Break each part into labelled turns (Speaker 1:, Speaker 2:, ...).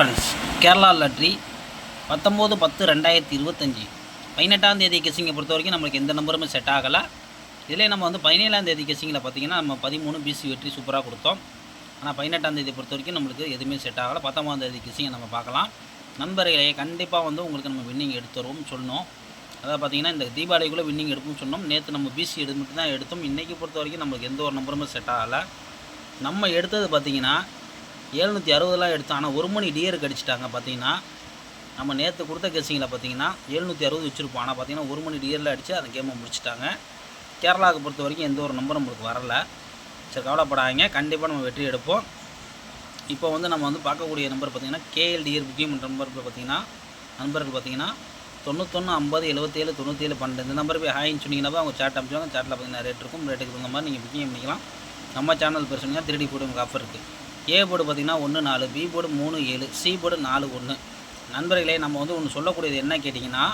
Speaker 1: Friends Kerala lottery பத்தொம்போது பத்து ரெண்டாயிரத்தி இருபத்தஞ்சி. பதினெட்டாம் தேதி கெஸிங்கை பொறுத்த வரைக்கும் நம்மளுக்கு எந்த நம்பருமே செட் ஆகலை. இதிலே நம்ம வந்து பதினேழாம் தேதி கெஸிங்கில் பார்த்தீங்கன்னா நம்ம பதிமூணு பிசி வெற்றி சூப்பராக கொடுத்தோம். ஆனால் பதினெட்டாம் தேதி பொறுத்த வரைக்கும் நம்மளுக்கு எதுவுமே செட் ஆகலை. பத்தொம்பதாம் தேதி கெஸிங்கை நம்ம பார்க்கலாம். நண்பர்களே கண்டிப்பாக வந்து உங்களுக்கு நம்ம வின்னிங் எடுத்துருவோம்னு சொன்னோம். அதாவது பார்த்தீங்கன்னா இந்த தீபாவளிக்குள்ளே வின்னிங் எடுப்போம்னு சொன்னோம். நேற்று நம்ம பிசி எடுத்து மட்டும் தான் எடுத்தோம். இன்றைக்கி பொறுத்த வரைக்கும் நம்மளுக்கு எந்த ஒரு நம்பருமே செட் ஆகலை. நம்ம எடுத்தது பார்த்திங்கன்னா ஏழ்நூற்றி அறுபதுலாம் எடுத்தோம். ஆனால் ஒரு மணி டியருக்கு அடிச்சிட்டாங்க பார்த்தீங்கன்னா நம்ம நேற்று கொடுத்த கேசிங்கில் பார்த்தீங்கன்னா ஏழ்நூற்றி அறுபது வச்சுருப்போம். ஆனால் பார்த்தீங்கன்னா ஒரு மணி டியரில் அடித்து அந்த கேமை முடிச்சிட்டாங்க. கேரளாவுக்கு பொறுத்த வரைக்கும் எந்த ஒரு நம்பரும் நம்மளுக்கு வரல. சரி கவலைப்படாதீங்க. கண்டிப்பாக நம்ம வெற்றி எடுப்போம். இப்போ வந்து நம்ம வந்து பார்க்கக்கூடிய நம்பர் பார்த்தீங்கன்னா கேஎல்டிஆர் புக்கிங் நம்பர் பார்த்தீங்கன்னா நண்பர்கள் பார்த்தீங்கன்னா தொண்ணூத்தொன்று ஐம்பது எழுபத்தேழு தொண்ணூற்றேழு பன்னெண்டு இந்த நம்பர் போய் ஹாயின்னு சொன்னீங்கன்னா அவங்க சேட் அமைச்சுவாங்க சேட்டில் பார்த்தீங்கன்னா ரேட் இருக்கும். ரேட்டுக்கு தகுந்த மாதிரி நீங்கள் புக்கிங் பண்ணிக்கலாம். நம்ம சேனல் பேர் சொன்னீங்கன்னா திருடி கூட உங்களுக்கு ஆஃபர் இருக்குது ஏ போர்டு பார்த்தீங்கன்னா ஒன்று நாலு பி போர்டு மூணு ஏழு சி போர்டு நாலு ஒன்று. நண்பர்களே நம்ம வந்து ஒன்று சொல்லக்கூடியது என்ன கேட்டிங்கன்னா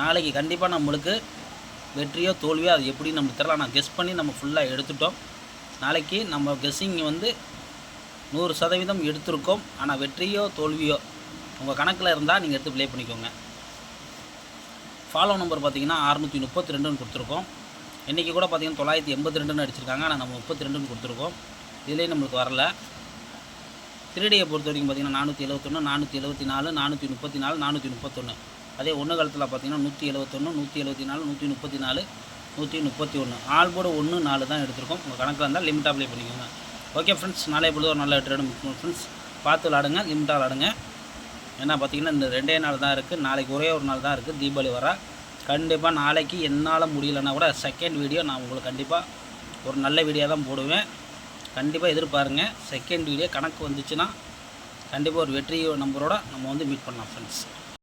Speaker 1: நாளைக்கு கண்டிப்பாக நம்மளுக்கு வெற்றியோ தோல்வியோ அது எப்படி நம்மளுக்கு தெரியல. ஆனால் கெஸ் பண்ணி நம்ம ஃபுல்லாக எடுத்துட்டோம். நாளைக்கு நம்ம கெஸ்ஸிங் வந்து நூறு சதவீதம் எடுத்திருக்கோம். ஆனால் வெற்றியோ தோல்வியோ உங்கள் கணக்கில் இருந்தால் நீங்கள் எடுத்து ப்ளே பண்ணிக்கோங்க. ஃபாலோ நம்பர் பார்த்தீங்கன்னா அறுநூற்றி முப்பத்தி ரெண்டுன்னு கொடுத்துருக்கோம். இன்றைக்கி கூட பார்த்திங்கன்னா தொள்ளாயிரத்தி எண்பத்தி ரெண்டுன்னு அடிச்சிருக்காங்க. ஆனால் நம்ம முப்பத்தி ரெண்டுன்னு கொடுத்துருக்கோம். இதுலேயும் நம்மளுக்கு வரல. திருடியை பொறுத்த வரைக்கும் பார்த்தீங்கன்னா நானூற்றி எழுபத்தொன்று நானூற்றி எழுபத்தி நாலு நானூற்றி முப்பத்தி நாலு நானூற்றி முப்பத்தொன்று அதே ஒன்று காலத்தில் பார்த்தீங்கன்னா நூற்றி எழுபத்தொன்று நூற்றி எழுபத்தி நாலு நூற்றி முப்பத்தி நாலு நூற்றி முப்பத்தி ஒன்று ஆல் போர்டு ஒன்று நாலு தான் எடுத்திருக்கோம். உங்கள் கணக்கில் இருந்தால் லிமிட்டாக அப்ளை பண்ணிக்கோங்க. ஓகே ஃப்ரெண்ட்ஸ் நாளை பொழுது ஒரு நல்ல ட்ரேடும் ஃப்ரெண்ட்ஸ் பார்த்து விளாடுங்க லிமிட்டாக விளாடுங்க ஏன்னா பார்த்தீங்கன்னா இந்த ரெண்டே நாள் தான் இருக்குது நாளைக்கு ஒரே ஒரு நாள் தான் இருக்குது தீபாவளி வர. கண்டிப்பாக நாளைக்கு என்னால் முடியலன்னா கூட செகண்ட் வீடியோ நான் உங்களுக்கு கண்டிப்பாக ஒரு நல்ல வீடியோ தான் போடுவேன். கண்டிப்பாக எதிர்பாருங்க. செகண்ட் வீடியோ கணக்கு வந்துச்சுன்னா கண்டிப்பாக ஒரு வெற்றி நம்பரோட நம்ம வந்து மீட் பண்ணலாம் ஃப்ரெண்ட்ஸ்